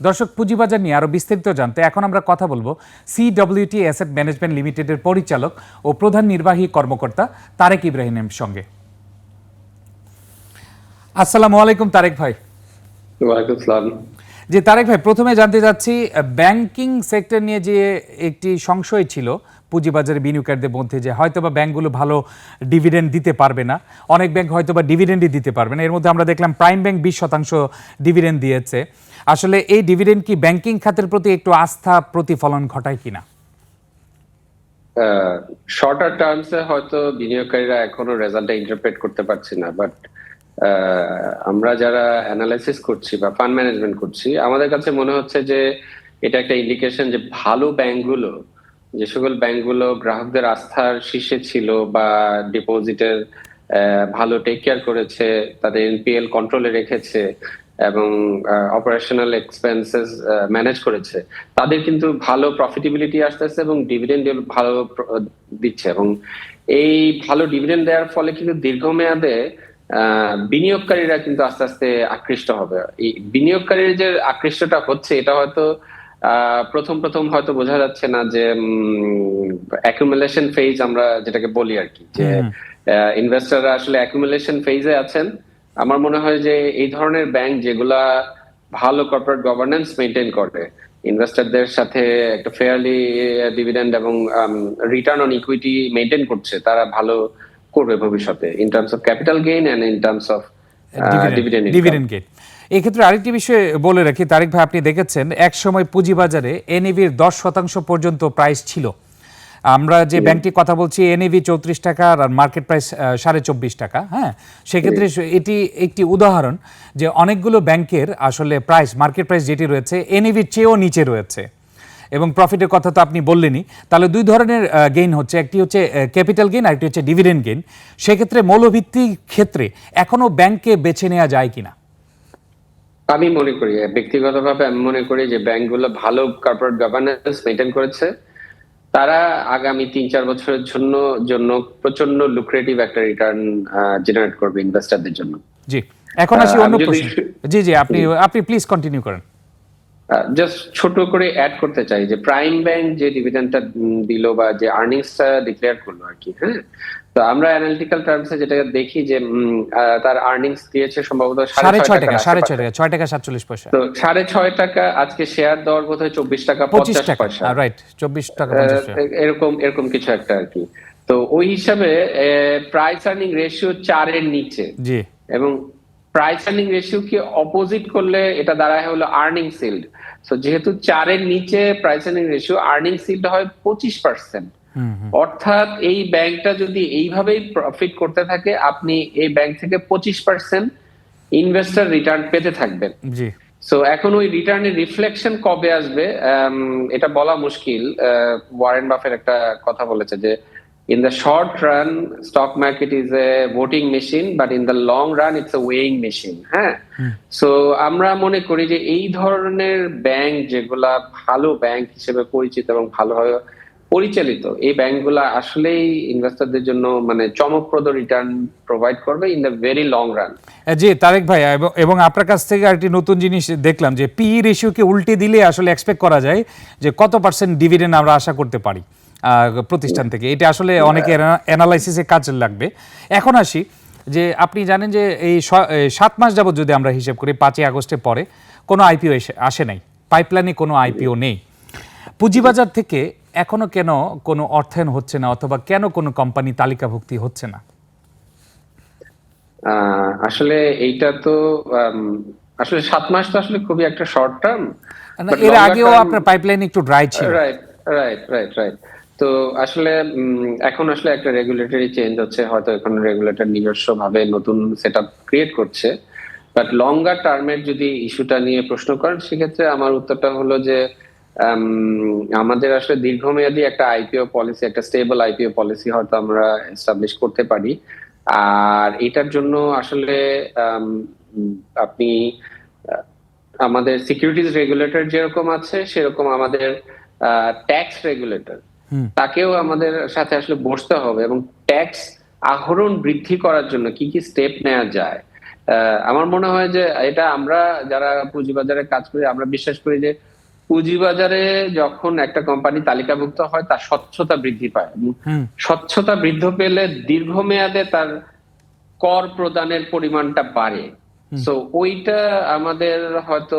দর্শক পুঁজিবাজার নিয়ে আরও বিস্তারিত জানতে এখন আমরা কথা বলব সিডব্লিউটি অ্যাসেট ম্যানেজমেন্ট লিমিটেডের পরিচালক ও প্রধান নির্বাহী কর্মকর্তা তারেক ইব্রাহিমের সঙ্গে। আসসালামু আলাইকুম তারেক ভাই। যে তারেক ভাই প্রথমে জানতে চাচ্ছি ব্যাংকিং সেক্টর নিয়ে যে একটি সংশয় ছিল পুঁজিবাজারে বিনিয়োগকারীদের মধ্যে যে হয়তো হয়তোবা ব্যাংকগুলো ভালো ডিভিডেন্ড দিতে পারবে না অনেক ব্যাংক হয়তোবা ডিভিডেন্ডই দিতে পারবে না এর মধ্যে আমরা দেখলাম প্রাইম ব্যাংক বিশ শতাংশ ডিভিডেন্ড দিয়েছে। আসলে এই ডিভিডেন্ড কি ব্যাংকিং খাতের প্রতি একটু আস্থা প্রতিফলন ঘটায় কিনা? শর্টার টার্মসে হয়তো বিনিয়োগকারীরা এখনও রেজাল্টটা ইন্টারপ্রেট করতে পারছি না বাট আমরা যারা অ্যানালাইসিস করছি বা ফান্ড ম্যানেজমেন্ট করছি, আমাদের কাছে মনে হচ্ছে যে এটা একটা ইন্ডিকেশন যে ভালো ব্যাংকগুলো, যে সকল ব্যাংকগুলো গ্রাহকদের আস্থার শীর্ষে ছিল বা ডিপোজিটের ভালো টেক কেয়ার করেছে, তাদের এনপিএল কন্ট্রোলে রেখেছে এবং অপারেশনাল এক্সপেন্সেস ম্যানেজ করেছে। তাদের কিন্তু ভালো প্রফিটেবিলিটি আসতেছে এবং ডিভিডেন্ড ভালো দিচ্ছে এবং এই ভালো ডিভিডেন্ড দেওয়ার ফলে কিন্তু দীর্ঘমেয়াদে বিনিয়োগকারীরা কিন্তু আস্তে আস্তে আকৃষ্ট হবে। এই বিনিয়োগকারীর যে আকৃষ্টটা হচ্ছে এটা হয়তো আহ, প্রথম প্রথম হয়তো বোঝা যাচ্ছে না যে অ্যাকুমুলেশন ফেজ আমরা যেটাকে বলি আর কি। যে। ইনভেস্টররা আসলে অ্যাকুমুলেশন ফেজে আছেন আমার মনে হয় যে এই ধরনের ব্যাংক যেগুলা ভালো কর্পোরেট গভর্নেন্স মেনটেন করে ইনভেস্টরদের সাথে একটা ফেয়ারলি ডিভিডেন্ড এবং রিটার্ন অন ইকুইটি মেনটেন করছে তারা ভালো করবে ভবিষ্যতে in terms of capital gain and in terms of dividend dividend get এক্ষেত্রে আরেকটি বিষয় বলে রাখি তারিক ভাই আপনি দেখেছেন এক সময় পুঁজিবাজারে এনএভির দশ শতাংশ পর্যন্ত প্রাইস ছিল। আমরা যে ব্যাংকটি কথা বলছি এনএভি চৌত্রিশ টাকা আর মার্কেট প্রাইস সাড়ে চব্বিশ টাকা হ্যাঁ? সেক্ষেত্রে এটি একটি উদাহরণ যে অনেকগুলো ব্যাংকের আসলে প্রাইস মার্কেট প্রাইস যেটি রয়েছে এনএভির চেয়েও নিচে রয়েছে। এবং প্রফিটের কথা তো আপনি বললেনই। তাহলে দুই ধরনের গেইন হচ্ছে। একটি হচ্ছে ক্যাপিটাল গেইন আরেকটি হচ্ছে ডিভিডেন্ড গেইন সেক্ষেত্রে মৌলভিত্তিক ক্ষেত্রে এখনও ব্যাংককে বেছে নেওয়া যায় কিনা? আমি মনে করি ব্যক্তিগতভাবে আমি মনে করি যে ব্যাংকগুলো ভালো কর্পোরেট গভর্নেন্স মেনটেন করেছে। তারা আগামী তিন চার বছরের জন্য জন্য প্রচণ্ড লুক্রেটিভ একটা রিটার্ন জেনারেট করবে ইনভেস্টরদের জন্য। জি। এখন আসি অন্য প্রশ্ন। জি জি আপনি আপনি প্লিজ কন্টিনিউ করেন। জাস্ট ছোট করে অ্যাড করতে চাই যে প্রাইম ব্যাংক যে ডিভিডেন্ডটা দিল বা যে আর্নিংসটা ডিক্লেয়ার করল আর কি হ্যাঁ? তো আমরা অ্যানালিটিক্যাল টার্মসে যেটা দেখি যে তার আর্নিংস দিয়েছে সম্ভবত সাড়ে ছয় টাকা সাড়ে। ছয় টাকা ছয় টাকা সাতচল্লিশ পয়সা। তো সাড়ে ছয় টাকা আজকে শেয়ার দেওয়ার বোধ হয় চব্বিশ টাকা পঁচিশ পয়সা। রাইট চব্বিশ টাকা। এরকম এরকম কিছু একটা আর কি। তো ওই হিসাবে প্রাইস আর্নিং রেশিও চারের নিচে। জি। এবং প্রাইস আর্নিং রেশিও কি অপোজিট করলে এটা দাঁড়ায় হলো আর্নিং সিল্ড সো যেহেতু চারের নিচে price earning ratio earning yield হয় পঁচিশ পার্সেন্ট অর্থাৎ এই ব্যাংকটা যদি এইভাবেই প্রফিট করতে থাকে আপনি এই ব্যাংক থেকে পঁচিশ পার্সেন্ট ইনভেস্টর রিটার্ন পেতে থাকবেন। সো এখন ওই রিটার্নের রিফ্লেকশন কবে আসবে? এটা বলা মুশকিল। ওয়ারেন বাফের একটা কথা বলেছে যে in the short run stock market is a voting machine but in the long run it's a weighing machine হ্যাঁ? সো আমরা মনে করি যে এই ধরনের ব্যাংক যেগুলা ভালো ব্যাংক হিসেবে পরিচিত এবং ভালোভাবে পরিচালিত। এই ব্যাংকগুলো আসলেই ইনভেস্টরদের জন্য মানে চমকপ্রদ রিটার্ন প্রোভাইড করবে in the very long run জি তারেক ভাই এবং- আপনার কাছ থেকে আরেকটি নতুন জিনিস দেখলাম যে পি রেশিওকে উল্টে দিলে আসলে এক্সপেক্ট করা যায় যে কত পার্সেন্ট ডিভিডেন্ড আমরা আশা করতে পারি প্রতিষ্ঠান থেকে। এটা আসলে অনেকে অ্যানালাইসিসে কাজে লাগবে। এখন আসি যে আপনি জানেন যে এই এই সাত মাস যাবত যদি আমরা হিসেব করি পাঁচই আগস্টের পরে কোনো আইপিও এসে আসে নাই। পাইপলাইনে কোনো আইপিও নেই। পুঁজিবাজার থেকে এখনও কেন কোনো অর্থায়ন হচ্ছে না অথবা কেন কোনো কোম্পানি তালিকাভুক্তি হচ্ছে না? আসলে এইটা তো আসলে সাত মাস তো আসলে খুবই একটা শর্ট টার্ম এর আগেও আপনার পাইপলাইন একটু ড্রাই ছিল। রাইট রাইট রাইট রাইট তো আসলে এখন আসলে একটা রেগুলেটরি চেঞ্জ হচ্ছে হয়তো এখন রেগুলেটর নিজস্ব ভাবে নতুন সেট ক্রিয়েট করছে। বাট লঙ্গার টার্মের যদি ইস্যুটা নিয়ে প্রশ্ন করেন সেক্ষেত্রে আমার উত্তরটা হলো যে আমাদের আসলে দীর্ঘমেয়াদী একটা আইপিও পলিসি একটা স্টেবল আইপিও পলিসি হয়তো আমরা এস্টাবলিশ করতে পারি। আর এটার জন্য আসলে আম, আপনি আমাদের সিকিউরিটিজ রেগুলেটর যেরকম আছে সেরকম আমাদের ট্যাক্স রেগুলেটর তাকেও আমাদের সাথে আসলে বসতে হবে এবং ট্যাক্স আহরণ বৃদ্ধি করার জন্য কি কি স্টেপ নেওয়া যায়। আহ, আমার মনে হয় যে এটা আমরা যারা পুঁজিবাজারে কাজ করি আমরা বিশ্বাস করি যে পুঁজিবাজারে যখন একটা কোম্পানি তালিকাভুক্ত হয় তার স্বচ্ছতা বৃদ্ধি পায় স্বচ্ছতা বৃদ্ধি পেলে দীর্ঘমেয়াদে তার কর প্রদানের পরিমাণটা বাড়ে। সো ওইটা আমাদের হয়তো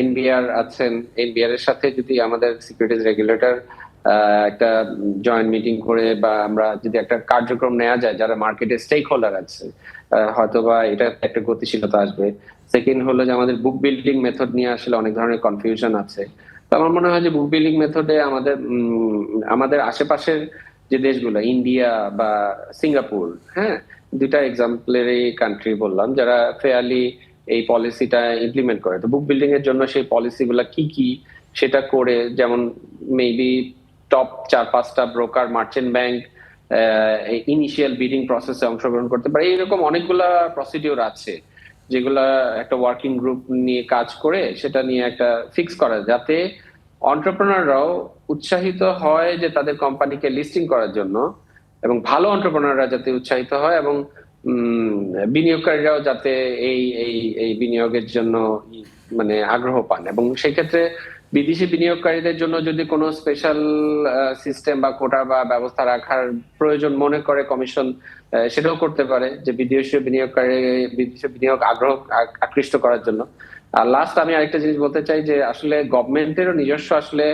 এনবিআর আছেন। এনবিআর এর সাথে যদি আমাদের সিকিউরিটিজ রেগুলেটর একটা জয়েন্ট মিটিং করে বা আমরা যদি একটা কার্যক্রম নেওয়া যায় যারা মার্কেটে স্টেক হোল্ডার আছে আহ, হয়তোবা এটা একটা গতিশীলতা আসবে। সেকেন্ড হলো যে আমাদের বুক বিল্ডিং মেথড নিয়ে আসলে অনেক ধরনের কনফিউশন আছে। তো আমার মনে হয় যে বুক বিল্ডিং মেথডে আমাদের আমাদের আশেপাশের যে দেশগুলো ইন্ডিয়া বা সিঙ্গাপুর হ্যাঁ দুইটা এক্সাম্পলের কান্ট্রি বললাম যারা ফেয়ারলি এই পলিসিটা ইমপ্লিমেন্ট করে। তো বুক বিল্ডিং এর জন্য সেই পলিসিগুলো কি কি সেটা করে যেমন মেবি টপ চার, পাঁচটা broker merchant bank initial bidding প্রসেসে অংশগ্রহণ করতে পারে। এরকম অনেকগুলা প্রসিডিওর আছে, যেগুলা একটা ওয়ার্কিং গ্রুপ নিয়ে কাজ করে সেটা নিয়ে একটা ফিক্স করা যাতে অন্টারপ্রেনাররাও উৎসাহিত হয় যে তাদের কোম্পানিকে লিস্টিং করার জন্য এবং ভালো অন্টারপ্রেনাররা যাতে উৎসাহিত হয় এবং বিনিয়োগকারীরাও যাতে এই এই এই বিনিয়োগের জন্য মানে আগ্রহ পান। এবং সেই ক্ষেত্রে বিদেশি বিনিয়োগকারীদের জন্য যদি কোনো স্পেশাল সিস্টেম বা কোটা বা ব্যবস্থা রাখার প্রয়োজন মনে করে কমিশন সেটাও করতে পারে যে বিদেশি বিনিয়োগকারী বিদেশি বিনিয়োগ আগ্রহ আকৃষ্ট করার জন্য। আর লাস্ট আমি আরেকটা জিনিস বলতে চাই যে আসলে গভর্নমেন্টেরও নিজস্ব আসলে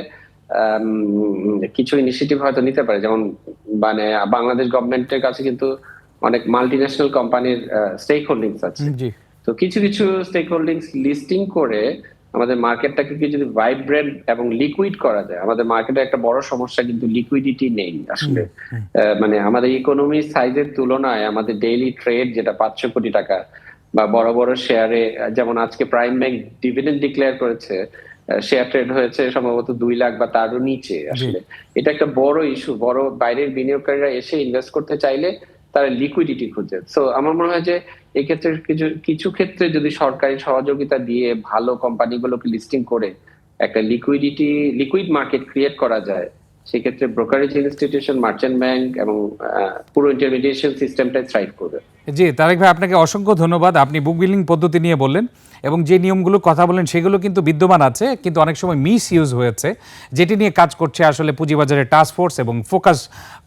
কিছু ইনিশিয়েটিভ হয়তো নিতে পারে। যেমন মানে বাংলাদেশ গভর্নমেন্টের কাছে কিন্তু অনেক মাল্টি ন্যাশনাল কোম্পানির স্টেক হোল্ডিংস আছে তো কিছু কিছু স্টেক হোল্ডিংস লিস্টিং করে আমাদের মার্কেটটাকে কি যদি ভাইব্রেন্ট এবং লিকুইড করা যায় আমাদের মার্কেটে একটা বড় সমস্যা কিন্তু লিকুইডিটি নেই আসলে। মানে আমাদের ইকোনমি সাইজের তুলনায় আমাদের ডেইলি ট্রেড যেটা পাঁচশো কোটি টাকা বা বড় বড় শেয়ারে যেমন আজকে প্রাইম ব্যাংক ডিভিডেন্ড ডিক্লেয়ার করেছে শেয়ার ট্রেড হয়েছে সম্ভবত দুই লাখ বা তারও নিচে আসলে। এটা একটা বড় ইস্যু বড় বাইরের বিনিয়োগকারীরা এসে ইনভেস্ট করতে চাইলে তারা লিকুইডিটি খুঁজে। সো আমার মনে হয় যে এক্ষেত্রে কিছু কিছু ক্ষেত্রে যদি সরকারি সহযোগিতা দিয়ে ভালো কোম্পানিগুলোকে লিস্টিং করে একটা লিকুইডিটি লিকুইড মার্কেট ক্রিয়েট করা যায়, সেক্ষেত্রে ব্রোকারেজ ইনস্টিটিউশন মার্চেন্ট ব্যাংক এবং পুরো ইন্টারমিডিয়েশন সিস্টেমটাই থ্রাইভ করবে। জি, তারেক ভাই, আপনাকে অসংখ্য ধন্যবাদ। আপনি বুক বিল্ডিং পদ্ধতি নিয়ে বললেন এবং যে নিয়মগুলো কথা বলেন সেগুলো কিন্তু বিদ্যমান আছে, কিন্তু অনেক সময় মিস ইউজ হয়েছে, যেটি নিয়ে কাজ করছে আসলে পুঁজিবাজারের টাস্ক ফোর্স এবং ফোকাস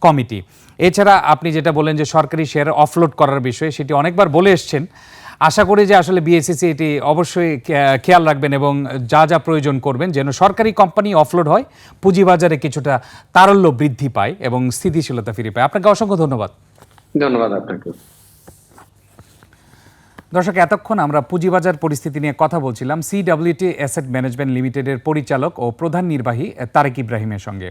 কমিটি এছাড়া আপনি যেটা বলেন যে সরকারি শেয়ার অফলোড করার বিষয়ে, সেটি অনেকবার বলে এসছেন। আশা করি যে আসলে বিএসসিসি এটি অবশ্যই খেয়াল রাখবেন এবং যা যা প্রয়োজন করবেন, যেন সরকারি কোম্পানি অফলোড হয়, পুঁজিবাজারে কিছুটা তারল্য বৃদ্ধি পায় এবং স্থিতিশীলতা ফিরে পায়। আপনাকে অসংখ্য ধন্যবাদ। ধন্যবাদ আপনাকে। দর্শক, এতক্ষণ আমরা পুঁজিবাজার পরিস্থিতি নিয়ে কথা বলছিলাম। সিডাব্লিউটি অ্যাসেট ম্যানেজমেন্ট লিমিটেডের পরিচালক ও প্রধান নির্বাহী, তারেক ইব্রাহিমের সঙ্গে।